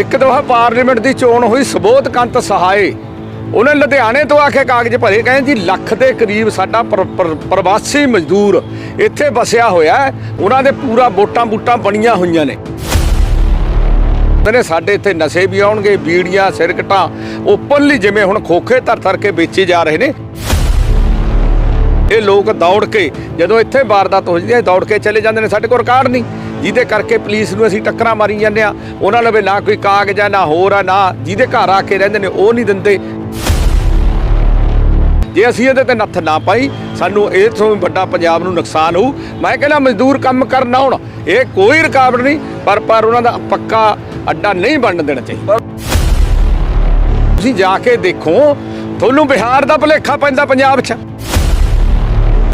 ਇੱਕ ਦਫਾ ਪਾਰਲੀਮੈਂਟ ਦੀ ਚੋਣ ਹੋਈ, ਸਬੋਧ ਕੰਤ ਸਹਾਏ। ਉਹਨੇ ਲੁਧਿਆਣੇ ਤੋਂ ਆ ਕੇ ਕਾਗਜ਼ ਭਰੇ, ਕਹਿੰਦੇ ਜੀ ਲੱਖ ਦੇ ਕਰੀਬ ਸਾਡਾ ਪਰ- ਪ੍ਰਵਾਸੀ ਮਜ਼ਦੂਰ ਇੱਥੇ ਵਸਿਆ ਹੋਇਆ ਉਹਨਾਂ ਦੇ ਪੂਰਾ ਵੋਟਾਂ ਬੂਟਾਂ ਬਣੀਆਂ ਹੋਈਆਂ ਨੇ। ਨੇ ਸਾਡੇ ਇੱਥੇ ਨਸ਼ੇ ਵੀ ਆਉਣਗੇ, ਬੀੜੀਆਂ, ਸਿਰਕਟਾਂ ਓਪਨਲੀ ਜਿਵੇਂ ਹੁਣ ਖੋਖੇ ਧਰ ਧਰ ਕੇ ਵੇਚੇ ਜਾ ਰਹੇ ਨੇ। ਇਹ ਲੋਕ ਦੌੜ ਕੇ, ਜਦੋਂ ਇੱਥੇ ਵਾਰਦਾਤ ਹੋ ਜਾਂਦੀ ਹੈ, ਦੌੜ ਕੇ ਚਲੇ ਜਾਂਦੇ ਨੇ, ਸਾਡੇ ਕੋਲ ਰਿਕਾਰਡ ਨਹੀਂ। ਜਿਹਦੇ ਕਰਕੇ ਪੁਲਿਸ ਨੂੰ ਅਸੀਂ ਟੱਕਰਾਂ ਮਾਰੀ ਜਾਂਦੇ ਆ ਉਹਨਾਂ ਲਵੇ ਨਾ ਕੋਈ ਕਾਗਜ਼ ਆ, ਨਾ ਹੋਰ ਆ, ਨਾ ਜਿਹਦੇ ਘਰ ਆ ਕੇ ਰਹਿੰਦੇ ਨੇ, ਉਹ ਨਹੀਂ ਦਿੰਦੇ। ਜੇ ਅਸੀਂ ਇਹਦੇ ਤੇ ਨੱਥ ਨਾ ਪਾਈ, ਸਾਨੂੰ ਇਹ ਤੋਂ ਵੱਡਾ ਪੰਜਾਬ ਨੂੰ ਨੁਕਸਾਨ ਹੋਊ। ਮੈਂ ਕਹਿੰਦਾ ਮਜ਼ਦੂਰ ਕੰਮ ਕਰਨ ਆਉਣ, ਇਹ ਕੋਈ ਰੁਕਾਵਟ ਨਹੀਂ, ਪਰ ਪਰ ਉਹਨਾਂ ਦਾ ਪੱਕਾ ਅੱਡਾ ਨਹੀਂ ਬਣਨ ਦੇਣਾ ਚਾਹੀਦਾ। ਤੁਸੀਂ ਜਾ ਕੇ ਦੇਖੋ, ਤੁਹਾਨੂੰ ਬਿਹਾਰ ਦਾ ਭੁਲੇਖਾ ਪੈਂਦਾ ਪੰਜਾਬ 'ਚ।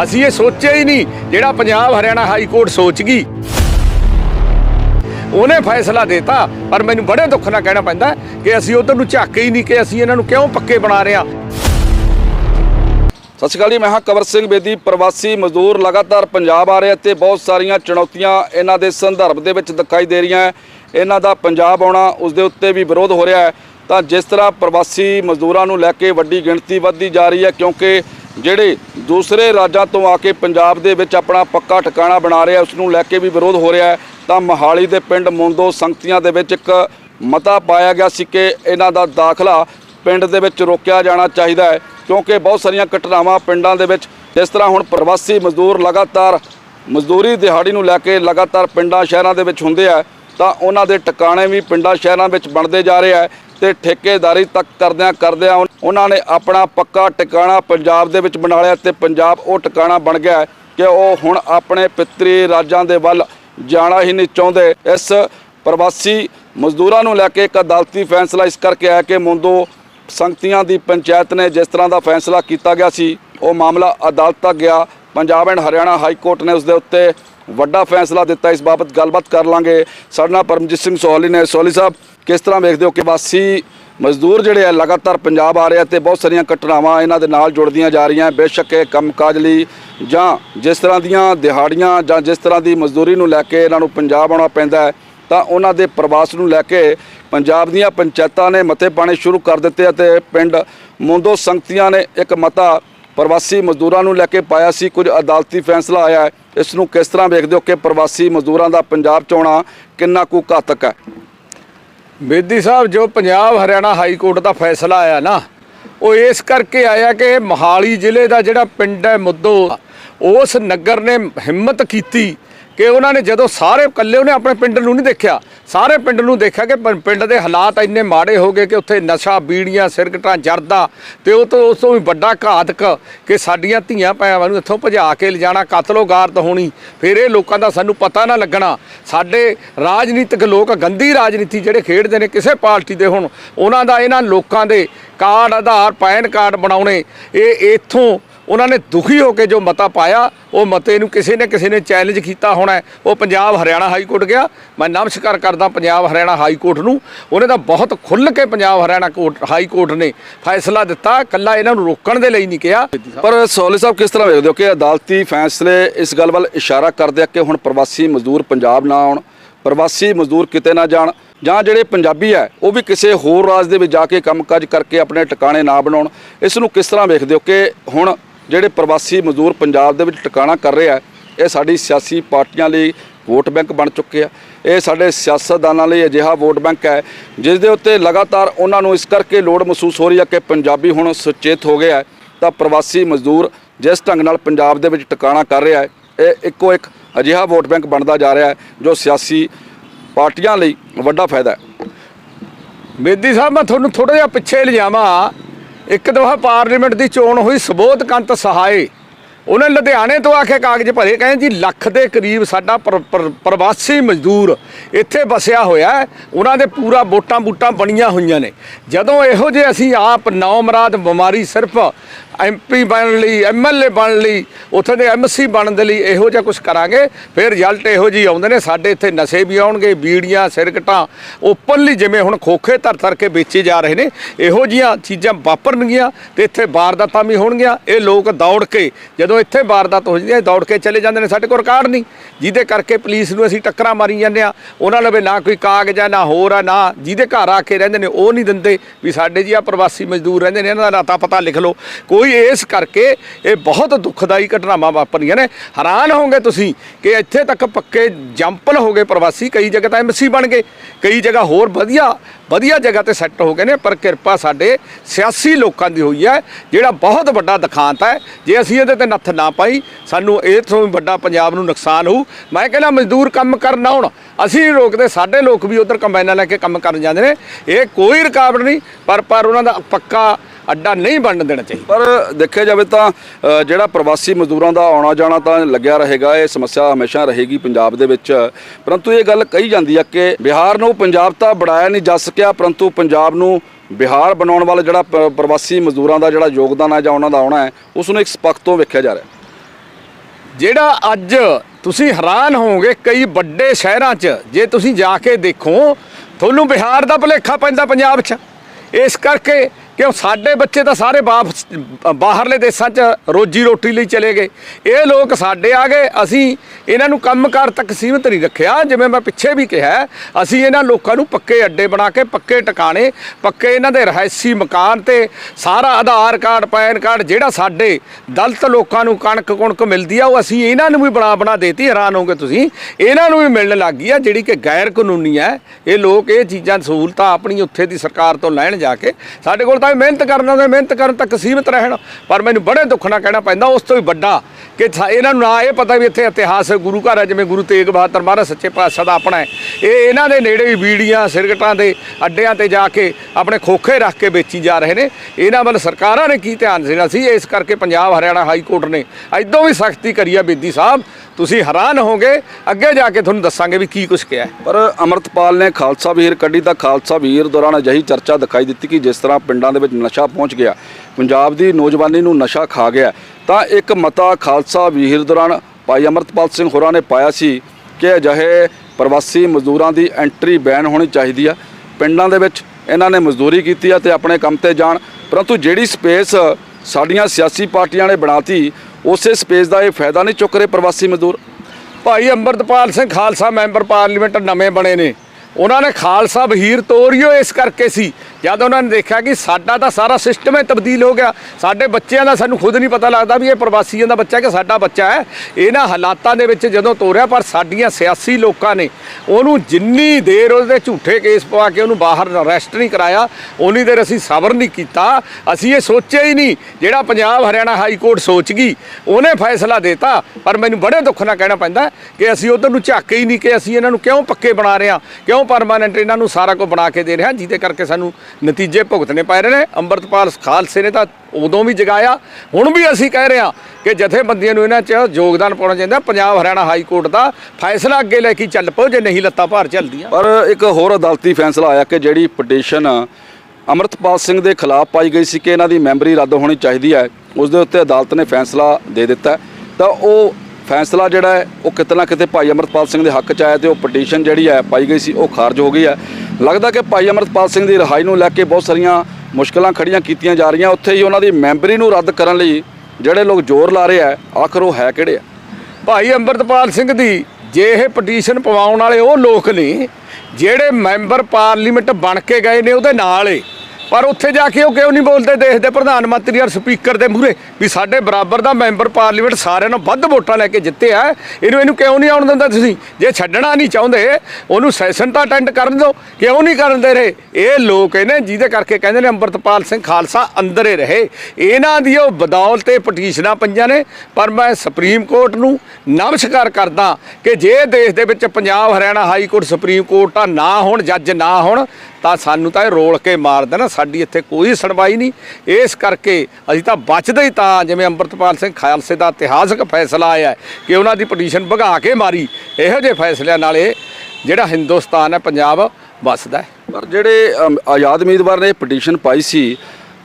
ਅਸੀਂ ਇਹ ਸੋਚਿਆ ਹੀ ਨਹੀਂ, ਜਿਹੜਾ ਪੰਜਾਬ ਹਰਿਆਣਾ ਹਾਈ ਕੋਰਟ ਸੋਚ ਗਈ। ਉਹਨੇ ਫੈਸਲਾ ਦਿੱਤਾ, ਪਰ ਮੈਨੂੰ ਬੜੇ ਦੁੱਖ ਨਾਲ ਕਹਿਣਾ ਪੈਂਦਾ ਕਿ ਅਸੀਂ ਉਧਰ ਨੂੰ ਝਾਕੇ ਹੀ ਨਹੀਂ, ਕਿ ਅਸੀਂ ਇਹਨਾਂ ਨੂੰ ਕਿਉਂ ਪੱਕੇ ਬਣਾ ਰਹੇ ਹਾਂ। ਸਤਿ ਸ਼੍ਰੀ ਅਕਾਲ ਜੀ, ਮੈਂ ਹਾਂ ਕਵਰ ਸਿੰਘ ਬੇਦੀ, ਪ੍ਰਵਾਸੀ ਮਜ਼ਦੂਰ ਲਗਾਤਾਰ ਪੰਜਾਬ ਆ ਰਹੇ ਅਤੇ ਬਹੁਤ ਸਾਰੀਆਂ ਚੁਣੌਤੀਆਂ ਇਹਨਾਂ ਦੇ ਸੰਦਰਭ ਦੇ ਵਿੱਚ ਦਿਖਾਈ ਦੇ ਰਹੀਆਂ ਇਹਨਾਂ ਦਾ ਪੰਜਾਬ ਆਉਣਾ, ਉਸ ਦੇ ਉੱਤੇ ਵੀ ਵਿਰੋਧ ਹੋ ਰਿਹਾ ਹੈ। ਤਾਂ ਜਿਸ ਤਰ੍ਹਾਂ ਪ੍ਰਵਾਸੀ ਮਜ਼ਦੂਰਾਂ ਨੂੰ ਲੈ ਕੇ ਵੱਡੀ ਗਿਣਤੀ ਵੱਧਦੀ ਜਾ ਰਹੀ ਹੈ, ਕਿਉਂਕਿ ਜਿਹੜੇ ਦੂਸਰੇ ਰਾਜਾਂ ਤੋਂ ਆ ਕੇ ਪੰਜਾਬ ਦੇ ਵਿੱਚ ਆਪਣਾ ਪੱਕਾ ਟਿਕਾਣਾ ਬਣਾ ਰਿਹਾ ਆ ਉਸ ਨੂੰ ਲੈ ਕੇ ਵੀ ਵਿਰੋਧ ਹੋ ਰਿਹਾ ਤਾਂ ਮਹਾਲੀ ਦੇ ਪਿੰਡ ਮੁੰਦੋ ਸੰਗਤੀਆਂ ਦੇ ਵਿੱਚ ਇੱਕ ਮਤਾ ਪਾਇਆ ਗਿਆ ਸੀ ਕਿ ਇਹਨਾਂ ਦਾ ਦਾਖਲਾ ਪਿੰਡ ਦੇ ਵਿੱਚ ਰੋਕਿਆ ਜਾਣਾ ਚਾਹੀਦਾ ਹੈ, ਕਿਉਂਕਿ ਬਹੁਤ ਸਾਰੀਆਂ ਘਟਨਾਵਾਂ ਪਿੰਡਾਂ ਦੇ ਵਿੱਚ ਜਿਸ ਤਰ੍ਹਾਂ ਹੁਣ ਪ੍ਰਵਾਸੀ ਮਜ਼ਦੂਰ ਲਗਾਤਾਰ ਮਜ਼ਦੂਰੀ ਦਿਹਾੜੀ ਨੂੰ ਲੈ ਕੇ ਲਗਾਤਾਰ ਪਿੰਡਾਂ, ਸ਼ਹਿਰਾਂ ਦੇ ਵਿੱਚ ਹੁੰਦੇ ਆ, ਤਾਂ ਉਹਨਾਂ ਦੇ ਟਿਕਾਣੇ ਵੀ ਪਿੰਡਾਂ, ਸ਼ਹਿਰਾਂ ਵਿੱਚ ਬਣਦੇ ਜਾ ਰਹੇ ਆ। ਤੇ ਠੇਕੇਦਾਰੀ ਤੱਕ ਕਰਦਿਆਂ ਕਰਦਿਆਂ ਉਹਨਾਂ ਨੇ ਆਪਣਾ ਪੱਕਾ ਟਿਕਾਣਾ ਪੰਜਾਬ ਦੇ ਵਿੱਚ ਬਣਾ ਲਿਆ ਤੇ ਪੰਜਾਬ ਉਹ ਟਿਕਾਣਾ ਬਣ ਗਿਆ ਕਿ ਉਹ ਹੁਣ ਆਪਣੇ ਪਿਤਰੀ ਰਾਜਾਂ ਦੇ ਵੱਲ ਜਾਣਾ ਹੀ ਨਹੀਂ ਚਾਹੁੰਦੇ। ਇਸ ਪ੍ਰਵਾਸੀ ਮਜ਼ਦੂਰਾਂ ਨੂੰ ਲੈ ਕੇ ਇੱਕ ਅਦਾਲਤੀ ਫੈਸਲਾ ਇਸ ਕਰਕੇ ਆਇਆ ਕਿ ਮੁੰਦੋ ਸੰਗਤੀਆਂ ਦੀ ਪੰਚਾਇਤ ਨੇ ਜਿਸ ਤਰ੍ਹਾਂ ਦਾ ਫੈਸਲਾ ਕੀਤਾ ਗਿਆ ਸੀ, ਉਹ ਮਾਮਲਾ ਅਦਾਲਤ ਤੱਕ ਗਿਆ। Punjab and Haryana high court ਨੇ ਉਸ ਦੇ ਉੱਤੇ ਵੱਡਾ ਫੈਸਲਾ ਦਿੱਤਾ, ਇਸ ਬਾਬਤ ਗੱਲਬਾਤ ਕਰ ਲਾਂਗੇ। ਸਾਡੇ ਨਾਲ ਪਰਮਜੀਤ ਸਿੰਘ ਸੋਹਲੀ ਨੇ। ਸੋਹਲੀ ਸਾਹਿਬ, ਕਿਸ ਤਰ੍ਹਾਂ ਵੇਖਦੇ ਹੋ ਕਿ ਵਾਸੀ ਮਜ਼ਦੂਰ ਜਿਹੜੇ ਆ, ਲਗਾਤਾਰ ਪੰਜਾਬ ਆ ਰਹੇ ਆ ਤੇ ਬਹੁਤ ਸਾਰੀਆਂ ਘਟਨਾਵਾਂ ਇਹਨਾਂ ਦੇ ਨਾਲ ਜੁੜਦੀਆਂ ਜਾ ਰਹੀਆਂ, ਬੇਸ਼ੱਕ ਇਹ ਕੰਮਕਾਜ ਲਈ ਜਾਂ ਜਿਸ ਤਰ੍ਹਾਂ ਦੀਆਂ ਦਿਹਾੜੀਆਂ ਜਾਂ ਜਿਸ ਤਰ੍ਹਾਂ ਦੀ ਮਜ਼ਦੂਰੀ ਨੂੰ ਲੈ ਕੇ ਇਹਨਾਂ ਨੂੰ ਪੰਜਾਬ ਆਉਣਾ ਪੈਂਦਾ ਹੈ, ਤਾਂ ਉਹਨਾਂ ਦੇ ਪ੍ਰਵਾਸ ਨੂੰ ਲੈ ਕੇ ਪੰਜਾਬ ਦੀਆਂ ਪੰਚਾਇਤਾਂ ਨੇ ਮਤੇ ਪਾਣੇ ਸ਼ੁਰੂ ਕਰ ਦਿੱਤੇ ਅਤੇ ਪਿੰਡ ਮੁੰਦੋ ਸੰਗਤੀਆਂ ਨੇ ਇੱਕ ਮਤਾ ਪ੍ਰਵਾਸੀ ਮਜ਼ਦੂਰਾਂ ਨੂੰ ਲੈ ਕੇ ਪਾਇਆ ਸੀ। ਕੁਝ ਅਦਾਲਤੀ ਫੈਸਲਾ ਆਇਆ ਹੈ। ਇਸ ਨੂੰ ਕਿਸ ਤਰ੍ਹਾਂ ਵੇਖਦੇ ਹੋ ਕਿ ਪ੍ਰਵਾਸੀ ਮਜ਼ਦੂਰਾਂ ਦਾ ਪੰਜਾਬ ਚ ਆਉਣਾ ਕਿੰਨਾ ਕੁ ਘਾਤਕ ਹੈ? ਬੇਦੀ ਸਾਹਿਬ, ਜੋ ਪੰਜਾਬ ਹਰਿਆਣਾ ਹਾਈ ਕੋਰਟ ਦਾ ਫੈਸਲਾ ਆਇਆ ਨਾ, ਉਹ ਇਸ ਕਰਕੇ ਆਇਆ ਕਿ ਮਹਾਲੀ ਜ਼ਿਲ੍ਹੇ ਦਾ ਜਿਹੜਾ ਪਿੰਡ ਹੈ ਮੁੱਦੋ, ਉਸ ਨਗਰ ਨੇ ਹਿੰਮਤ ਕੀਤੀ ਕਿ ਉਹਨਾਂ ਨੇ ਜਦੋਂ ਸਾਰੇ ਇਕੱਲੇ ਉਹਨੇ ਆਪਣੇ ਪਿੰਡ ਨੂੰ ਨਹੀਂ ਦੇਖਿਆ ਸਾਰੇ ਪਿੰਡ ਨੂੰ ਦੇਖਿਆ ਕਿ ਪਿੰਡ ਦੇ ਹਾਲਾਤ ਇੰਨੇ ਮਾੜੇ ਹੋ ਗਏ ਕਿ ਉੱਥੇ ਨਸ਼ਾ, ਬੀੜੀਆਂ, ਸਿਰਕਟਾਂ, ਜਰਦਾ ਤੇ ਉਹ ਤੋਂ ਉਸ ਤੋਂ ਵੀ ਵੱਡਾ ਘਾਤਕ ਕਿ ਸਾਡੀਆਂ ਧੀਆਂ ਭੈਣਾਂ ਨੂੰ ਇੱਥੋਂ ਭਜਾ ਕੇ ਲਿਜਾਣਾ, ਕਤਲੋ ਗਾਰਤ ਹੋਣੀ। ਫਿਰ ਇਹ ਲੋਕਾਂ ਦਾ ਸਾਨੂੰ ਪਤਾ ਨਾ ਲੱਗਣਾ। ਸਾਡੇ ਰਾਜਨੀਤਿਕ ਲੋਕ ਗੰਦੀ ਰਾਜਨੀਤੀ ਜਿਹੜੇ ਖੇਡਦੇ ਨੇ ਕਿਸੇ ਪਾਰਟੀ ਦੇ ਹੁਣ, ਉਹਨਾਂ ਦਾ ਇਹਨਾਂ ਲੋਕਾਂ ਦੇ ਕਾਰਡ, ਆਧਾਰ, ਪੈਨ ਕਾਰਡ ਬਣਾਉਣੇ। ਇਹ ਇੱਥੋਂ ਉਹਨਾਂ ਨੇ ਦੁਖੀ ਹੋ ਕੇ ਜੋ ਮਤਾ ਪਾਇਆ, ਉਹ ਮਤੇ ਨੂੰ ਕਿਸੇ ਨੇ ਕਿਸੇ ਨੇ ਚੈਲੰਜ ਕੀਤਾ ਹੋਣਾ ਉਹ ਪੰਜਾਬ ਹਰਿਆਣਾ ਹਾਈ ਕੋਰਟ ਗਿਆ। ਮੈਂ ਨਮਸਕਾਰ ਕਰਦਾ ਪੰਜਾਬ ਹਰਿਆਣਾ ਹਾਈ ਕੋਰਟ ਨੂੰ। ਉਹਨੇ ਤਾਂ ਬਹੁਤ ਖੁੱਲ੍ਹ ਕੇ Punjab Haryana court, high court ਨੇ ਫੈਸਲਾ ਦਿੱਤਾ। ਕੱਲਾ ਇਹਨਾਂ ਨੂੰ ਰੋਕਣ ਦੇ ਲਈ ਨਹੀਂ ਕਿਹਾ। ਪਰ ਸੋਲੇ ਸਾਹਿਬ, ਕਿਸ ਤਰ੍ਹਾਂ ਵੇਖਦੇ ਹੋ ਕਿ ਅਦਾਲਤੀ ਫੈਸਲੇ ਇਸ ਗੱਲ ਵੱਲ ਇਸ਼ਾਰਾ ਕਰਦੇ ਆ ਕਿ ਹੁਣ ਪ੍ਰਵਾਸੀ ਮਜ਼ਦੂਰ ਪੰਜਾਬ ਨਾ ਆਉਣ, ਪ੍ਰਵਾਸੀ ਮਜ਼ਦੂਰ ਕਿਤੇ ਨਾ ਜਾਣ, ਜਾਂ ਜਿਹੜੇ ਪੰਜਾਬੀ ਹੈ, ਉਹ ਵੀ ਕਿਸੇ ਹੋਰ ਰਾਜ ਦੇ ਵਿੱਚ ਜਾ ਕੇ ਕੰਮਕਾਜ ਕਰਕੇ ਆਪਣੇ ਟਿਕਾਣੇ ਨਾ ਬਣਾਉਣ। ਇਸ ਨੂੰ ਕਿਸ ਤਰ੍ਹਾਂ ਵੇਖਦੇ ਹੋ ਕਿ ਹੁਣ ਜਿਹੜੇ ਪ੍ਰਵਾਸੀ ਮਜ਼ਦੂਰ ਪੰਜਾਬ ਦੇ ਵਿੱਚ ਟਿਕਾਣਾ ਕਰ ਰਿਹਾ ਇਹ ਸਾਡੀ ਸਿਆਸੀ ਪਾਰਟੀਆਂ ਲਈ ਵੋਟ ਬੈਂਕ ਬਣ ਚੁੱਕੇ ਆ। ਇਹ ਸਾਡੇ ਸਿਆਸਤਦਾਨਾਂ ਲਈ ਅਜਿਹਾ ਵੋਟ ਬੈਂਕ ਹੈ, ਜਿਸ ਦੇ ਉੱਤੇ ਲਗਾਤਾਰ ਉਹਨਾਂ ਨੂੰ ਇਸ ਕਰਕੇ ਲੋੜ ਮਹਿਸੂਸ ਹੋ ਰਹੀ ਹੈ ਕਿ ਪੰਜਾਬੀ ਹੁਣ ਸੁਚੇਤ ਹੋ ਗਿਆ ਤਾਂ ਪ੍ਰਵਾਸੀ ਮਜ਼ਦੂਰ ਜਿਸ ਢੰਗ ਨਾਲ ਪੰਜਾਬ ਦੇ ਵਿੱਚ ਟਿਕਾਣਾ ਕਰ ਰਿਹਾ ਹੈ, ਇਹ ਇੱਕੋ ਇੱਕ ਅਜਿਹਾ ਵੋਟ ਬੈਂਕ ਬਣਦਾ ਜਾ ਰਿਹਾ ਹੈ, ਜੋ ਸਿਆਸੀ ਪਾਰਟੀਆਂ ਲਈ ਵੱਡਾ ਫਾਇਦਾ ਹੈ। ਬੇਦੀ ਸਾਹਿਬ, ਮੈਂ ਤੁਹਾਨੂੰ ਥੋੜਾ ਜਿਹਾ ਪਿੱਛੇ ਲਿਜਾਵਾਂ। ਇੱਕ ਦਫਾ ਪਾਰਲੀਮੈਂਟ ਦੀ ਚੋਣ ਹੋਈ, ਸੁਬੋਧ ਕੰਤ ਸਹਾਏ। ਉਹਨੇ ਲੁਧਿਆਣੇ ਤੋਂ ਆ ਕੇ ਕਾਗਜ਼ ਭਰੇ, ਕਹਿੰਦੇ ਜੀ ਲੱਖ ਦੇ ਕਰੀਬ ਸਾਡਾ ਪਰ- ਪ੍ਰਵਾਸੀ ਮਜ਼ਦੂਰ ਇੱਥੇ ਵਸਿਆ ਹੋਇਆ ਉਹਨਾਂ ਦੇ ਪੂਰਾ ਵੋਟਾਂ ਬੂਟਾਂ ਬਣੀਆਂ ਹੋਈਆਂ ਨੇ। ਜਦੋਂ ਇਹੋ ਜਿਹੇ ਅਸੀਂ ਆਪ ਨੌਮਰਾਦ ਬਿਮਾਰੀ ਸਿਰਫ ਐਮਪੀ ਬਣਨ ਲਈ ਐਮਐਲਏ ਬਣਨ ਲਈ, ਉੱਥੇ ਦੇ ਐਮਸੀ ਬਣਨ ਦੇ ਲਈ ਇਹੋ ਜਿਹਾ ਕੁਝ ਕਰਾਂਗੇ। ਫਿਰ ਰਿਜ਼ਲਟ ਇਹੋ ਜਿਹੇ ਆਉਂਦੇ ਨੇ, ਸਾਡੇ ਇੱਥੇ ਨਸ਼ੇ ਵੀ ਆਉਣਗੇ, ਬੀੜੀਆਂ, ਸਿਰਕਟਾਂ, ਓਪਨਲੀ ਜਿਵੇਂ ਹੁਣ ਖੋਖੇ ਧਰ ਧਰ ਕੇ ਵੇਚੇ ਜਾ ਰਹੇ ਨੇ, ਇਹੋ ਜੀਆਂ ਚੀਜ਼ਾਂ ਵਾਪਰਨਗੀਆਂ ਤੇ ਇੱਥੇ ਵਾਰਦਾਤਾਂ ਵੀ ਹੋਣਗੀਆਂ। ਇਹ ਲੋਕ ਦੌੜ ਕੇ, ਜਦੋਂ ਇੱਥੇ ਵਾਰਦਾਤ ਹੋ ਜਾਂਦੀ ਹੈ, ਦੌੜ ਕੇ ਚਲੇ ਜਾਂਦੇ ਨੇ, ਸਾਡੇ ਕੋਲ ਰਿਕਾਰਡ ਨਹੀਂ। ਜਿਹਦੇ ਕਰਕੇ ਪੁਲਿਸ ਨੂੰ ਅਸੀਂ ਟੱਕਰਾਂ ਮਾਰੀ ਜਾਂਦੇ ਆ ਉਹਨਾਂ ਲਵੇ ਨਾ ਕੋਈ ਕਾਗਜ਼ ਆ ਨਾ ਹੋਰ ਆ ਨਾ ਜਿਹਦੇ ਘਰ ਆ ਕੇ ਰਹਿੰਦੇ ਨੇ, ਉਹ ਨਹੀਂ ਦਿੰਦੇ ਵੀ ਸਾਡੇ ਜੀ ਆ ਪ੍ਰਵਾਸੀ ਮਜ਼ਦੂਰ ਰਹਿੰਦੇ ਨੇ, ਇਹਨਾਂ ਦਾ ਨਾਤਾ ਪਤਾ ਲਿਖ ਲਓ। ਕੋਈ ਇਸ ਕਰਕੇ ਇਹ ਬਹੁਤ ਦੁਖਦਾਈ ਘਟਨਾਵਾਂ ਵਾਪਰੀਆਂ ਨੇ। ਹੈਰਾਨ ਹੋਵੋਗੇ ਤੁਸੀਂ ਕਿ ਇੱਥੇ ਤੱਕ ਪੱਕੇ ਜੰਪਲ ਹੋ ਗਏ ਪ੍ਰਵਾਸੀ। ਕਈ ਜਗ੍ਹਾ ਤਾਂ ਐਮਸੀ ਬਣ ਗਏ। ਕਈ ਜਗ੍ਹਾ ਹੋਰ ਵਧੀਆ ਵਧੀਆ ਜਗ੍ਹਾ ਤੇ ਸੈੱਟ ਹੋ ਗਏ ਨੇ। ਪਰ ਕਿਰਪਾ ਸਾਡੇ ਸਿਆਸੀ ਲੋਕਾਂ ਦੀ ਹੋਈ ਹੈ। ਜਿਹੜਾ ਬਹੁਤ ਵੱਡਾ ਦਿਖਾਂਤ ਹੈ। ਜੇ ਅਸੀਂ ਇਹਦੇ ਤੇ ਨੱਥ ਨਾ ਪਾਈ, ਸਾਨੂੰ ਇਹ ਤੋਂ ਵੀ ਵੱਡਾ ਪੰਜਾਬ ਨੂੰ ਨੁਕਸਾਨ ਹੋਊ। ਮੈਂ ਕਹਿੰਦਾ ਮਜ਼ਦੂਰ ਕੰਮ ਕਰਨ ਆਉਣ। ਅਸੀਂ ਨਹੀਂ ਰੋਕਦੇ। ਸਾਡੇ ਲੋਕ ਵੀ ਉਧਰ ਕੰਬਾਈਨਾਂ ਲੈ ਕੇ ਕੰਮ ਕਰਨ ਜਾਂਦੇ ਨੇ। ਇਹ ਕੋਈ ਰੁਕਾਵਟ ਨਹੀਂ। ਪਰ ਪਰ ਉਹਨਾਂ ਦਾ ਪੱਕਾ ਅੱਡਾ ਨਹੀਂ ਬਣਨ ਦੇਣਾ ਚਾਹੀਦਾ। ਪਰ ਦੇਖਿਆ ਜਾਵੇ ਤਾਂ ਜਿਹੜਾ ਪ੍ਰਵਾਸੀ ਮਜ਼ਦੂਰਾਂ ਦਾ ਆਉਣਾ ਜਾਣਾ ਤਾਂ ਲੱਗਿਆ ਰਹੇਗਾ ਇਹ ਸਮੱਸਿਆ ਹਮੇਸ਼ਾ ਰਹੇਗੀ ਪੰਜਾਬ ਦੇ ਵਿੱਚ। ਪਰੰਤੂ ਇਹ ਗੱਲ ਕਹੀ ਜਾਂਦੀ ਹੈ ਕਿ ਬਿਹਾਰ ਨੂੰ ਪੰਜਾਬ ਤਾਂ ਬਣਾਇਆ ਨਹੀਂ ਜਾ ਸਕਿਆ ਪਰੰਤੂ ਪੰਜਾਬ ਨੂੰ ਬਿਹਾਰ ਬਣਾਉਣ ਵਾਲਾ ਜਿਹੜਾ ਪ੍ਰਵਾਸੀ ਮਜ਼ਦੂਰਾਂ ਦਾ ਜਿਹੜਾ ਯੋਗਦਾਨ ਹੈ ਜਾਂ ਉਹਨਾਂ ਦਾ ਆਉਣਾ ਹੈ ਉਸ ਨੂੰ ਇੱਕ ਪੱਖ ਤੋਂ ਵੇਖਿਆ ਜਾ ਰਿਹਾ ਜਿਹੜਾ ਅੱਜ ਤੁਸੀਂ ਹੈਰਾਨ ਹੋਵੋਗੇ ਕਈ ਵੱਡੇ ਸ਼ਹਿਰਾਂ 'ਚ ਜੇ ਤੁਸੀਂ ਜਾ ਕੇ ਦੇਖੋ ਤੁਹਾਨੂੰ ਬਿਹਾਰ ਦਾ ਭੁਲੇਖਾ ਪੈਂਦਾ ਪੰਜਾਬ 'ਚ। ਇਸ ਕਰਕੇ ਕਿਉਂ ਸਾਡੇ ਬੱਚੇ ਤਾਂ ਸਾਰੇ ਬਾਪ ਬਾਹਰਲੇ ਦੇਸ਼ਾਂ 'ਚ ਰੋਜੀ ਰੋਟੀ ਲਈ ਚਲੇ ਗਏ। ਇਹ ਲੋਕ ਸਾਡੇ ਆ ਗਏ, ਅਸੀਂ ਇਹਨਾਂ ਨੂੰ ਕੰਮ ਕੰਮਕਾਰ ਤੱਕ ਸੀਮਤ ਨਹੀਂ ਰੱਖਿਆ, ਜਿਵੇਂ ਮੈਂ ਪਿੱਛੇ ਵੀ ਕਿਹਾ, ਅਸੀਂ ਇਹਨਾਂ ਲੋਕਾਂ ਨੂੰ ਪੱਕੇ ਅੱਡੇ ਬਣਾ ਕੇ, ਪੱਕੇ ਟਿਕਾਣੇ, ਪੱਕੇ ਇਹਨਾਂ ਦੇ ਰਹਿਸੀ ਮਕਾਨ ਤੇ ਸਾਰਾ ਆਧਾਰ ਕਾਰਡ, ਪੈਨ ਕਾਰਡ ਜਿਹੜਾ ਸਾਡੇ ਦਲਤ ਲੋਕਾਂ ਨੂੰ ਕਣਕ ਕੁਣਕ ਮਿਲਦੀ ਆ, ਉਹ ਅਸੀਂ ਇਹਨਾਂ ਨੂੰ ਵੀ ਬਣਾ ਬਣਾ ਦੇਤੀ, ਹੈਰਾਨ ਹੋਗੇ ਤੁਸੀਂ। ਇਹਨਾਂ ਨੂੰ ਵੀ ਮਿਲਣ ਲੱਗ ਗਈ ਆ, ਜਿਹੜੀ ਕਿ ਗੈਰ ਕਾਨੂੰਨੀ ਹੈ ਇਹ ਲੋਕ ਇਹ ਚੀਜ਼ਾਂ ਸਹੂਲਤਾਂ ਆਪਣੀ ਉੱਥੇ ਦੀ ਸਰਕਾਰ ਤੋਂ ਲੈਣ ਜਾ ਕੇ, ਸਾਡੇ ਕੋਲ ਤਾਂ ਮਿਹਨਤ ਕਰਨਾ ਦੇ ਮਿਹਨਤ ਕਰਨ ਤੱਕ ਸੀਮਿਤ ਰਹਿਣ, ਪਰ ਮੈਨੂੰ ਬੜੇ ਦੁੱਖ ਨਾਲ ਕਹਿਣਾ ਪੈਂਦਾ, ਉਸ ਤੋਂ ਵੀ ਵੱਡਾ ਕਿ ਇਹਨਾਂ ਨੂੰ ਨਾ ਇਹ ਪਤਾ ਵੀ ਇੱਥੇ ਇਤਿਹਾਸ, ਗੁਰੂ ਘਰ ਹੈ, ਜਿਵੇਂ ਗੁਰੂ ਤੇਗ ਬਹਾਦਰ ਮਹਾਰਾਜ ਸੱਚੇ ਪਾਤਸ਼ਾਹ ਦਾ ਆਪਣਾ ਹੈ। ਇਹ ਇਹਨਾਂ ਦੇ ਨੇੜੇ ਹੀ ਬੀੜੀਆਂ ਸਿਰਗਟਾਂ ਦੇ ਅੱਡਿਆਂ ਤੇ ਜਾ ਕੇ ਆਪਣੇ ਖੋਖੇ ਰੱਖ ਕੇ ਵੇਚੀ ਜਾ ਰਹੇ ਨੇ। ਇਹਨਾਂ ਵੱਲ ਸਰਕਾਰਾਂ ਨੇ ਕੀ ਧਿਆਨ ਦੇਣਾ ਸੀ? ਇਸ ਕਰਕੇ ਪੰਜਾਬ, ਹਰਿਆਣਾ ਹਾਈ ਕੋਰਟ ਨੇ ਐਦੋਂ ਵੀ ਸਖਤੀ ਕਰੀ ਆ ਬੇਦੀ ਸਾਹਿਬ। ਤੁਸੀਂ ਹੈਰਾਨ ਹੋਗੇ ਅੱਗੇ ਜਾ ਕੇ ਤੁਹਾਨੂੰ ਦੱਸਾਂਗੇ ਵੀ ਕੀ ਕੁਝ ਕਿਹਾ ਪਰ ਅਮਰਤਪਾਲ ਨੇ ਖਾਲਸਾ ਵੀਰ ਕੱਢੀ ਤਾਂ ਖਾਲਸਾ ਵੀਰ ਦੌਰਾਨ ਅਜਿਹੀ ਚਰਚਾ ਦਿਖਾਈ ਦਿੱਤੀ ਕਿ ਜਿਸ ਤਰ੍ਹਾਂ ਪਿੰਡਾਂ ਦੇ ਵਿੱਚ ਨਸ਼ਾ ਪਹੁੰਚ ਗਿਆ, ਪੰਜਾਬ ਦੀ ਨੌਜਵਾਨੀ ਨੂੰ ਨਸ਼ਾ ਖਾ ਗਿਆ, ਤਾਂ ਇੱਕ ਮਤਾ ਖਾਲਸਾ ਵੀਰ ਦੌਰਾਨ ਭਾਈ ਅਮਰਤਪਾਲ ਸਿੰਘ ਹੋਰਾਂ ਨੇ ਪਾਇਆ ਸੀ ਕਿ ਅਜਿਹੇ ਪ੍ਰਵਾਸੀ ਮਜ਼ਦੂਰਾਂ ਦੀ ਐਂਟਰੀ ਬੈਨ ਹੋਣੀ ਚਾਹੀਦੀ ਆ। ਪਿੰਡਾਂ ਦੇ ਵਿੱਚ ਇਹਨਾਂ ਨੇ ਮਜ਼ਦੂਰੀ ਕੀਤੀ ਆ ਤੇ ਆਪਣੇ ਕੰਮ ਤੇ ਜਾਣ, ਪਰੰਤੂ ਜਿਹੜੀ ਸਪੇਸ ਸਾਡੀਆਂ ਸਿਆਸੀ ਪਾਰਟੀਆਂ ਨੇ ਬਣਾਤੀ ਉਸੇ ਸਪੇਸ ਦਾ ਇਹ ਫਾਇਦਾ ਨਹੀਂ ਚੁੱਕ ਰਹੇ ਪ੍ਰਵਾਸੀ ਮਜ਼ਦੂਰ। ਭਾਈ ਅੰਮ੍ਰਿਤਪਾਲ ਸਿੰਘ ਖਾਲਸਾ ਮੈਂਬਰ ਪਾਰਲੀਮੈਂਟ ਨਵੇਂ ਬਣੇ ਨੇ। ਉਹਨਾਂ ਨੇ ਖਾਲਸਾ ਵਹੀਰ ਤੋਰਿਓ ਇਸ ਕਰਕੇ ਸੀ ਜਦ ਉਹਨਾਂ ਨੇ ਦੇਖਿਆ ਕਿ ਸਾਡਾ ਤਾਂ ਸਾਰਾ ਸਿਸਟਮ ਹੀ ਤਬਦੀਲ ਹੋ ਗਿਆ, ਸਾਡੇ ਬੱਚਿਆਂ ਦਾ ਸਾਨੂੰ ਖੁਦ ਨਹੀਂ ਪਤਾ ਲੱਗਦਾ ਵੀ ਇਹ ਪ੍ਰਵਾਸੀਆਂ ਦਾ ਬੱਚਾ ਕਿ ਸਾਡਾ ਬੱਚਾ ਹੈ। ਇਹਨਾਂ ਹਾਲਾਤਾਂ ਦੇ ਵਿੱਚ ਜਦੋਂ ਤੋਰਿਆ, ਪਰ ਸਾਡੀਆਂ ਸਿਆਸੀ ਲੋਕਾਂ ਨੇ ਉਹਨੂੰ ਜਿੰਨੀ ਦੇਰ ਉਹਦੇ ਝੂਠੇ ਕੇਸ ਪਵਾ ਕੇ ਉਹਨੂੰ ਬਾਹਰ ਅਰੈਸਟ ਨਹੀਂ ਕਰਾਇਆ ਉਨੀ ਦੇਰ ਅਸੀਂ ਸਬਰ ਨਹੀਂ ਕੀਤਾ। ਅਸੀਂ ਇਹ ਸੋਚਿਆ ਹੀ ਨਹੀਂ, ਜਿਹੜਾ ਪੰਜਾਬ ਹਰਿਆਣਾ ਹਾਈ ਕੋਰਟ ਸੋਚ ਗਈ, ਉਹਨੇ ਫੈਸਲਾ ਦਿੱਤਾ। ਪਰ ਮੈਨੂੰ ਬੜੇ ਦੁੱਖ ਨਾਲ ਕਹਿਣਾ ਪੈਂਦਾ ਕਿ ਅਸੀਂ ਉਧਰ ਨੂੰ ਝਾਕੇ ਹੀ ਨਹੀਂ ਕਿ ਅਸੀਂ ਇਹਨਾਂ ਨੂੰ ਕਿਉਂ ਪੱਕੇ ਬਣਾ ਰਹੇ ਹਾਂ, ਕਿਉਂ ਪਰਮਾਨੈਂਟ ਇਹਨਾਂ ਨੂੰ ਸਾਰਾ ਕੁਝ ਬਣਾ ਕੇ ਦੇ ਰਹੇ ਹਾਂ, ਜਿਹਦੇ ਕਰਕੇ ਸਾਨੂੰ ਨਤੀਜੇ ਭੁਗਤਣੇ ਪੈ ਰਹੇ ਨੇ। ਅੰਮ੍ਰਿਤਪਾਲ ਖਾਲਸੇ ਨੇ ਤਾਂ ਉਦੋਂ ਵੀ ਜਗਾਇਆ, ਹੁਣ ਵੀ ਅਸੀਂ ਕਹਿ ਰਹੇ ਹਾਂ ਕਿ ਜਥੇਬੰਦੀਆਂ ਨੂੰ ਇਹਨਾਂ 'ਚ ਯੋਗਦਾਨ ਪਾਉਣਾ ਚਾਹੀਦਾ। ਪੰਜਾਬ ਹਰਿਆਣਾ ਹਾਈ ਕੋਰਟ ਦਾ ਫੈਸਲਾ ਅੱਗੇ ਲੈ ਕੇ ਚੱਲ ਪਓ ਜੇ ਨਹੀਂ ਲੱਤਾਂ ਭਾਰ ਚੱਲਦੀਆਂ। ਪਰ ਇੱਕ ਹੋਰ ਅਦਾਲਤੀ ਫੈਸਲਾ ਆਇਆ ਕਿ ਜਿਹੜੀ ਪਟੀਸ਼ਨ ਅਮਰਤਪਾਲ ਸਿੰਘ ਦੇ ਖਿਲਾਫ ਪਾਈ ਗਈ ਸੀ ਕਿ ਇਹਨਾਂ ਦੀ ਮੈਂਬਰੀ ਰੱਦ ਹੋਣੀ ਚਾਹੀਦੀ ਹੈ, ਉਸ ਦੇ ਉੱਤੇ ਅਦਾਲਤ ਨੇ ਫੈਸਲਾ ਦੇ ਦਿੱਤਾ ਤਾਂ ਉਹ ਫੈਸਲਾ ਜਿਹੜਾ ਹੈ, ਉਹ ਕਿਤੇ ਨਾ ਕਿਤੇ ਭਾਈ ਅਮਰਤਪਾਲ ਸਿੰਘ ਦੇ ਹੱਕ 'ਚ ਆਇਆ ਤੇ ਉਹ ਪਟੀਸ਼ਨ ਜਿਹੜੀ ਹੈ ਪਾਈ ਗਈ ਸੀ, ਉਹ ਖਾਰਜ ਹੋ ਗਈ ਹੈ। ਲੱਗਦਾ ਕਿ ਭਾਈ ਅਮਰਤਪਾਲ ਸਿੰਘ ਦੀ ਰਿਹਾਈ ਨੂੰ ਲੈ ਕੇ ਬਹੁਤ ਸਾਰੀਆਂ ਮੁਸ਼ਕਲਾਂ ਖੜੀਆਂ ਕੀਤੀਆਂ ਜਾ ਰਹੀਆਂ। ਉੱਥੇ ਹੀ ਉਹਨਾਂ ਦੀ ਮੈਂਬਰੀ ਨੂੰ ਰੱਦ ਕਰਨ ਲਈ ਜਿਹੜੇ ਲੋਕ ਜ਼ੋਰ ਲਾ ਰਹੇ ਆ, ਆਖਰ ਉਹ ਹੈ ਕਿਹੜੇ ਆ? ਭਾਈ ਅੰਮ੍ਰਿਤਪਾਲ ਸਿੰਘ ਦੀ ਜੇ ਇਹ ਪਟੀਸ਼ਨ ਪਵਾਉਣ ਵਾਲੇ ਉਹ ਲੋਕ ਨੇ ਜਿਹੜੇ ਮੈਂਬਰ ਪਾਰਲੀਮੈਂਟ ਬਣ ਕੇ ਗਏ ਨੇ ਉਹਦੇ ਨਾਲ ਏ। ਪਰ ਉੱਥੇ ਜਾ ਕੇ ਉਹ ਕਿਉਂ ਨਹੀਂ ਬੋਲਦੇ? ਦੇਸ਼ ਦੇ ਪ੍ਰਧਾਨ ਮੰਤਰੀ ਔਰ ਸਪੀਕਰ ਦੇ ਮੂਹਰੇ ਵੀ ਸਾਡੇ ਬਰਾਬਰ ਦਾ ਮੈਂਬਰ ਪਾਰਲੀਮੈਂਟ ਸਾਰਿਆਂ ਨੂੰ ਵੱਧ ਵੋਟਾਂ ਲੈ ਕੇ ਜਿੱਤਿਆ ਇਹਨੂੰ ਇਹਨੂੰ ਕਿਉਂ ਨਹੀਂ ਆਉਣ ਦਿੰਦਾ ਤੁਸੀਂ? ਜੇ ਛੱਡਣਾ ਨਹੀਂ ਚਾਹੁੰਦੇ, ਉਹਨੂੰ ਸੈਸ਼ਨ ਤਾਂ ਅਟੈਂਡ ਕਰਨ ਦਿਓ, ਕਿਉਂ ਨਹੀਂ ਕਰਨ ਦੇ ਰਹੇ? ਇਹ ਲੋਕ ਨੇ ਜਿਹਦੇ ਕਰਕੇ ਕਹਿੰਦੇ ਨੇ ਅੰਮ੍ਰਿਤਪਾਲ ਸਿੰਘ ਖਾਲਸਾ ਅੰਦਰ ਹੀ ਰਹੇ। ਇਹਨਾਂ ਦੀ ਉਹ ਬਦੌਲਤ ਤੇ ਪਟੀਸ਼ਨਾਂ ਪਈਆਂ ਨੇ, ਪਰ ਮੈਂ ਸੁਪਰੀਮ ਕੋਰਟ ਨੂੰ ਨਮਸਕਾਰ ਕਰਦਾ ਕਿ ਜੇ ਦੇਸ਼ ਦੇ ਵਿੱਚ Punjab, Haryana high court supreme ਕੋਰਟਾਂ ਨਾ ਹੋਣ, ਜੱਜ ਨਾ ਹੋਣ, ਤਾਂ ਸਾਨੂੰ ਤਾਂ ਇਹ ਰੋਲ ਕੇ ਮਾਰ ਦੇਣਾ ਸਾਡੀ ਇੱਥੇ ਕੋਈ ਸੁਣਵਾਈ ਨਹੀਂ। ਇਸ ਕਰਕੇ ਅਸੀਂ ਤਾਂ ਬਚਦੇ ਹੀ ਤਾਂ ਜਿਵੇਂ ਅੰਮ੍ਰਿਤਪਾਲ ਸਿੰਘ ਖਾਲਸੇ ਦਾ ਇਤਿਹਾਸਕ ਫੈਸਲਾ ਆਇਆ ਕਿ ਉਹਨਾਂ ਦੀ ਪਟੀਸ਼ਨ ਭਗਾ ਕੇ ਮਾਰੀ। ਇਹੋ ਜਿਹੇ ਫੈਸਲਿਆਂ ਨਾਲ ਇਹ ਜਿਹੜਾ ਹਿੰਦੁਸਤਾਨ ਹੈ, ਪੰਜਾਬ ਵਸਦਾ ਹੈ। ਪਰ ਜਿਹੜੇ ਆਜ਼ਾਦ ਉਮੀਦਵਾਰ ਨੇ ਪਟੀਸ਼ਨ ਪਾਈ ਸੀ,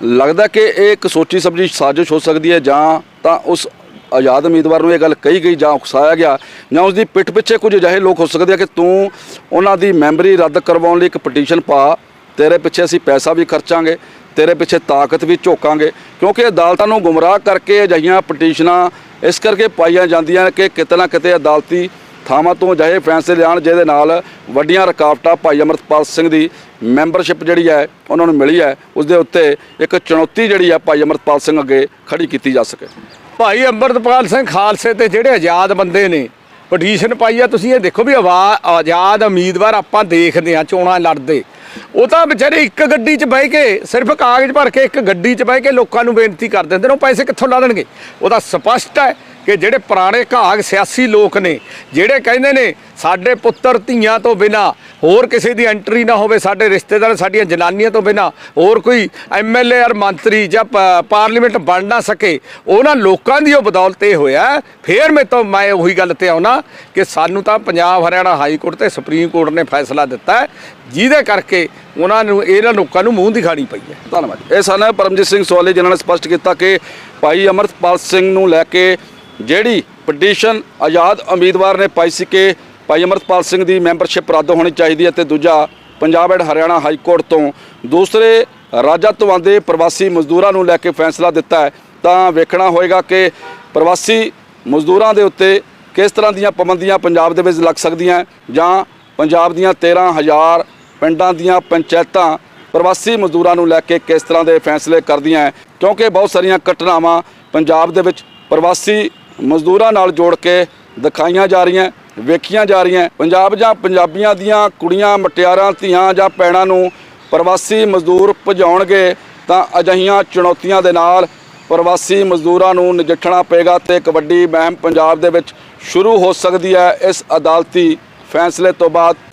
ਲੱਗਦਾ ਕਿ ਇਹ ਇੱਕ ਸੋਚੀ ਸਮਝੀ ਸਾਜ਼ਿਸ਼ ਹੋ ਸਕਦੀ ਹੈ ਜਾਂ ਤਾਂ ਉਸ ਆਜ਼ਾਦ ਉਮੀਦਵਾਰ ਨੂੰ ਇਹ ਗੱਲ ਕਹੀ ਗਈ ਜਾਂ ਉਕਸਾਇਆ ਗਿਆ ਜਾਂ ਉਸ ਦੀ ਪਿੱਠ ਪਿੱਛੇ ਕੁਝ ਅਜਿਹੇ ਲੋਕ ਹੋ ਸਕਦੇ ਆ ਕਿ ਤੂੰ ਉਹਨਾਂ ਦੀ ਮੈਂਬਰੀ ਰੱਦ ਕਰਵਾਉਣ ਲਈ ਇੱਕ ਪਟੀਸ਼ਨ ਪਾ। ਤੇਰੇ ਪਿੱਛੇ ਅਸੀਂ ਪੈਸਾ ਵੀ ਖਰਚਾਂਗੇ, ਤੇਰੇ ਪਿੱਛੇ ਤਾਕਤ ਵੀ ਝੋਕਾਂਗੇ, ਕਿਉਂਕਿ ਅਦਾਲਤਾਂ ਨੂੰ ਗੁੰਮਰਾਹ ਕਰਕੇ ਅਜਿਹੀਆਂ ਪਟੀਸ਼ਨਾਂ ਇਸ ਕਰਕੇ ਪਾਈਆਂ ਜਾਂਦੀਆਂ ਕਿ ਕਿਤੇ ਨਾ ਕਿਤੇ ਅਦਾਲਤੀ ਥਾਵਾਂ ਤੋਂ ਅਜਿਹੇ ਫੈਸਲੇ ਲਿਆਉਣ, ਜਿਹਦੇ ਨਾਲ ਵੱਡੀਆਂ ਰੁਕਾਵਟਾਂ ਭਾਈ ਅਮਰਤਪਾਲ ਸਿੰਘ ਦੀ ਮੈਂਬਰਸ਼ਿਪ ਜਿਹੜੀ ਹੈ, ਉਹਨਾਂ ਨੂੰ ਮਿਲੀ ਹੈ ਉਸ ਦੇ ਉੱਤੇ ਇੱਕ ਚੁਣੌਤੀ ਜਿਹੜੀ ਹੈ ਭਾਈ ਅਮਰਤਪਾਲ ਸਿੰਘ ਅੱਗੇ ਖੜੀ ਕੀਤੀ ਜਾ ਸਕੇ। ਭਾਈ ਅੰਮ੍ਰਿਤਪਾਲ ਸਿੰਘ ਖਾਲਸੇ ਤੇ ਜਿਹੜੇ ਆਜ਼ਾਦ ਬੰਦੇ ਨੇ ਪਟੀਸ਼ਨ ਪਾਈ ਆ, ਤੁਸੀਂ ਇਹ ਦੇਖੋ ਵੀ ਆਵਾ- ਆਜ਼ਾਦ ਉਮੀਦਵਾਰ ਆਪਾਂ ਦੇਖਦੇ ਆ, ਚੋਣਾਂ ਲੜਦੇ। ਉਹ ਤਾਂ ਵਿਚਾਰੇ ਇੱਕ ਗੱਡੀ 'ਚ ਬਹਿ ਕੇ, ਸਿਰਫ ਕਾਗਜ਼ ਭਰ ਕੇ ਇੱਕ ਗੱਡੀ 'ਚ ਬਹਿ ਕੇ ਲੋਕਾਂ ਨੂੰ ਬੇਨਤੀ ਕਰ ਦਿੰਦੇ ਨੇ, ਉਹ ਪੈਸੇ ਕਿੱਥੋਂ ਲਾ ਦੇਣਗੇ? ਤਾਂ ਸਪਸ਼ਟ ਹੈ। ਕਿ ਜਿਹੜੇ ਪੁਰਾਣੇ ਘਾਗ ਸਿਆਸੀ ਲੋਕ ਨੇ, ਜਿਹੜੇ ਕਹਿੰਦੇ ਨੇ ਸਾਡੇ ਪੁੱਤਰ ਧੀਆਂ ਤੋਂ ਬਿਨਾ ਹੋਰ ਕਿਸੇ ਦੀ ਐਂਟਰੀ ਨਾ ਹੋਵੇ, ਸਾਡੇ ਰਿਸ਼ਤੇਦਾਰ, ਸਾਡੀਆਂ ਜਨਾਨੀਆਂ ਤੋਂ ਬਿਨਾ ਹੋਰ ਕੋਈ ਐਮਐਲਏ ਔਰ ਮੰਤਰੀ ਜਾਂ ਪਾਰਲੀਮੈਂਟ ਬਣ ਨਾ ਸਕੇ, ਉਹਨਾਂ ਲੋਕਾਂ ਦੀ ਉਹ ਬਦੌਲਤ ਇਹ ਹੋਇਆ। ਫੇਰ ਮੈਂ ਤੋਂ ਮੈਂ ਉਹੀ ਗੱਲ ਤੇ ਆਉਣਾ ਕਿ ਸਾਨੂੰ ਤਾਂ ਪੰਜਾਬ, ਹਰਿਆਣਾ ਹਾਈ ਕੋਰਟ ਤੇ ਸੁਪਰੀਮ ਕੋਰਟ ਨੇ ਫੈਸਲਾ ਦਿੱਤਾ ਜਿਹਦੇ ਕਰਕੇ ਉਹਨਾਂ ਨੂੰ, ਇਹਨਾਂ ਲੋਕਾਂ ਨੂੰ ਮੂੰਹ ਦਿਖਾਣੀ ਪਈ ਹੈ। ਧੰਨਵਾਦ ਇਹ ਸਨ ਪਰਮਜੀਤ ਸਿੰਘ ਸਵਾਲੀ, ਜਿਨ੍ਹਾਂ ਨੇ ਸਪਸ਼ਟ ਕੀਤਾ ਕਿ ਭਾਈ ਅਮਰਤਪਾਲ ਸਿੰਘ ਨੂੰ ਲੈ ਕੇ ਜਿਹੜੀ ਪਟੀਸ਼ਨ ਆਜ਼ਾਦ ਉਮੀਦਵਾਰ ਨੇ ਪਾਈ ਸੀ ਕਿ ਭਾਈ ਅਮਰਤਪਾਲ ਸਿੰਘ ਦੀ ਮੈਂਬਰਸ਼ਿਪ ਰੱਦ ਹੋਣੀ ਚਾਹੀਦੀ ਹੈ ਤੇ ਦੂਜਾ Punjab and Haryana high court ਤੋਂ ਦੂਸਰੇ ਰਾਜਾਂ ਤੋਂ ਆਉਂਦੇ ਪ੍ਰਵਾਸੀ ਮਜ਼ਦੂਰਾਂ ਨੂੰ ਲੈ ਕੇ ਫੈਸਲਾ ਦਿੱਤਾ ਹੈ, ਤਾਂ ਵੇਖਣਾ ਹੋਏਗਾ ਕਿ ਪ੍ਰਵਾਸੀ ਮਜ਼ਦੂਰਾਂ ਦੇ ਉੱਤੇ ਕਿਸ ਤਰ੍ਹਾਂ ਦੀਆਂ ਪਾਬੰਦੀਆਂ ਪੰਜਾਬ ਦੇ ਵਿੱਚ ਲੱਗ ਸਕਦੀਆਂ ਜਾਂ ਪੰਜਾਬ ਦੀਆਂ 13000 ਪਿੰਡਾਂ ਦੀਆਂ ਪੰਚਾਇਤਾਂ ਪ੍ਰਵਾਸੀ ਮਜ਼ਦੂਰਾਂ ਨੂੰ ਲੈ ਕੇ ਕਿਸ ਤਰ੍ਹਾਂ ਦੇ ਫੈਸਲੇ ਕਰਦੀਆਂ ਹੈ, ਕਿਉਂਕਿ ਬਹੁਤ ਸਾਰੀਆਂ ਘਟਨਾਵਾਂ ਪੰਜਾਬ ਦੇ ਵਿੱਚ ਪ੍ਰਵਾਸੀ ਮਜ਼ਦੂਰਾਂ ਨਾਲ ਜੋੜ ਕੇ ਦਿਖਾਈਆਂ ਜਾ ਰਹੀਆਂ, ਵੇਖੀਆਂ ਜਾ ਰਹੀਆਂ। ਪੰਜਾਬ ਜਾਂ ਪੰਜਾਬੀਆਂ ਦੀਆਂ ਕੁੜੀਆਂ, ਮਟਿਆਰਾਂ, ਧੀਆਂ ਜਾਂ ਪੈਣਾ ਨੂੰ ਪ੍ਰਵਾਸੀ ਮਜ਼ਦੂਰ ਭਜਾਉਣਗੇ ਤਾਂ ਅਜਿਹੀਆਂ ਚੁਣੌਤੀਆਂ ਦੇ ਨਾਲ ਪ੍ਰਵਾਸੀ ਮਜ਼ਦੂਰਾਂ ਨੂੰ ਨਜਿੱਠਣਾ ਪਏਗਾ ਤੇ ਇੱਕ ਵੱਡੀ ਮਹਿਮ ਪੰਜਾਬ ਦੇ ਵਿੱਚ ਸ਼ੁਰੂ ਹੋ ਸਕਦੀ ਹੈ ਇਸ ਅਦਾਲਤੀ ਫੈਸਲੇ ਤੋਂ ਬਾਅਦ।